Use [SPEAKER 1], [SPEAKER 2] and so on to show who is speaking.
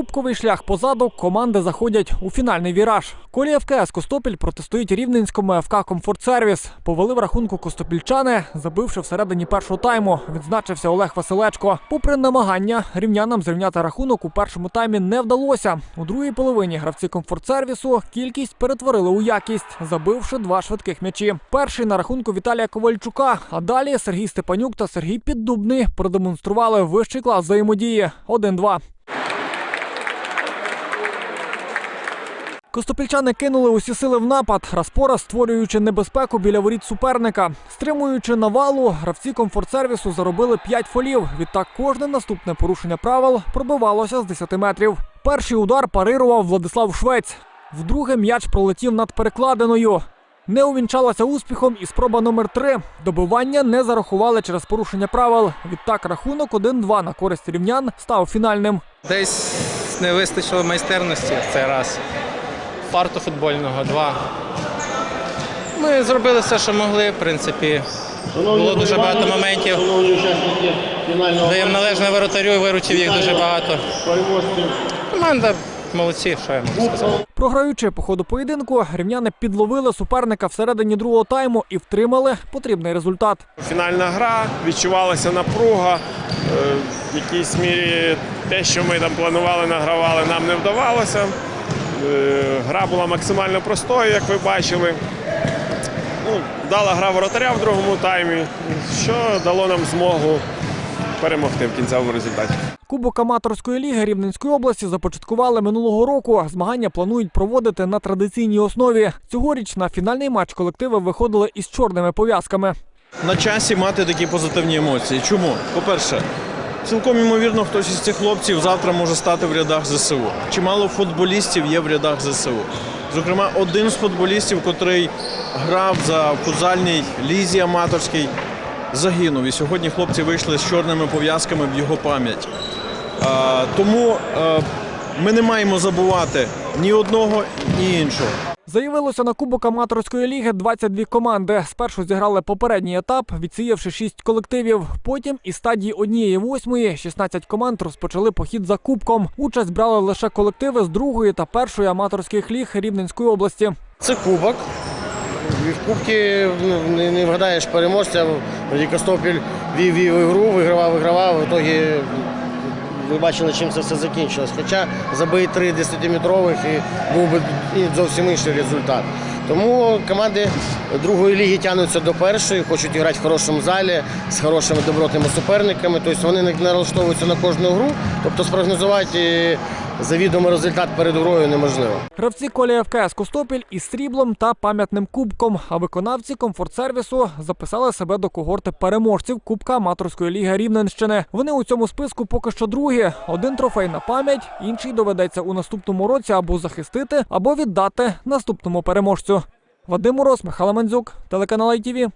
[SPEAKER 1] Кубковий шлях позаду команди заходять у фінальний віраж. Колія ФКС Костопіль протистоїть рівненському ФК Комфорт-сервіс. Повели в рахунку костопільчани, забивши всередині першого тайму. Відзначився Олег Василечко. Попри намагання, рівнянам зрівняти рахунок у першому таймі не вдалося. У другій половині гравці комфорт-сервісу кількість перетворили у якість, забивши два швидких м'ячі. Перший на рахунку Віталія Ковальчука. А далі Сергій Степанюк та Сергій Піддубний продемонстрували вищий клас взаємодії 1-2. Костопільчани кинули усі сили в напад, разпора створюючи небезпеку біля воріт суперника. Стримуючи навалу, гравці комфорт-сервісу заробили 5 фолів. Відтак кожне наступне порушення правил пробивалося з 10 метрів. Перший удар парирував Владислав Швець. Вдруге м'яч пролетів над перекладиною. Не увінчалася успіхом і спроба номер 3 Добивання не зарахували через порушення правил. Відтак рахунок 1-2 на користь рівнян став фінальним.
[SPEAKER 2] Десь не вистачило майстерності в цей раз. Фарту футбольного два. Ми зробили все, що могли, в принципі. Було дуже багато моментів. Даємо належне воротарю і виручив їх дуже багато. Команда молодці, що я можу сказати.
[SPEAKER 1] Програючи по ходу поєдинку, рівняни підловили суперника всередині другого тайму і втримали потрібний результат.
[SPEAKER 3] Фінальна гра, відчувалася напруга. Е, В якійсь мірі те, що ми там планували, награвали, нам не вдавалося. Е, Гра була максимально простою, як ви бачили. Ну, Дала гра воротаря в другому таймі, що дало нам змогу перемогти в кінцевому результаті.
[SPEAKER 1] Кубок аматорської ліги Рівненської області започаткували минулого року. Змагання планують проводити на традиційній основі. Цьогоріч на фінальний матч колективи виходили із чорними пов'язками.
[SPEAKER 4] на часі мати такі позитивні емоції. Чому? По-перше, цілком ймовірно, хтось із цих хлопців завтра може стати в рядах ЗСУ. Чимало футболістів є в рядах ЗСУ. Зокрема, один з футболістів, котрий грав за футзальній лізі аматорській, загинув. І сьогодні хлопці вийшли з чорними пов'язками в його пам'ять. Тому е, ми не маємо забувати ні одного, ні іншого.
[SPEAKER 1] Заявилося на Кубок аматорської ліги 22 команди. Спершу зіграли попередній етап, відсіявши 6 колективів. Потім із стадії однієї восьмої 16 команд розпочали похід за кубком. Участь брали лише колективи з другої та першої аматорських ліг Рівненської області.
[SPEAKER 5] Це кубок. В кубці ну, не, вгадаєш переможця. Тоді Костопіль вів вів ігру, вигравав, вигравав. В ітогі ви бачили, чим це все закінчилось. Хоча забий три 10-метрових і був би зовсім інший результат. Тому команди другої ліги тягнуться до першої, хочуть грати в хорошому залі з хорошими добротними суперниками. Тобто вони не налаштовуються на кожну гру. Тобто спрогнозувати завідомий результат перед грою неможливо.
[SPEAKER 1] Гравці колія ФКС Костопіль із сріблом та пам'ятним кубком. А виконавці комфорт-сервісу записали себе до когорти переможців Кубка аматорської ліги Рівненщини. Вони у цьому списку поки що другі. Один трофей на пам'ять, інший доведеться у наступному році або захистити, або віддати наступному переможцю. Вадим Мороз, Михайло Мандзюк, телеканал ITV.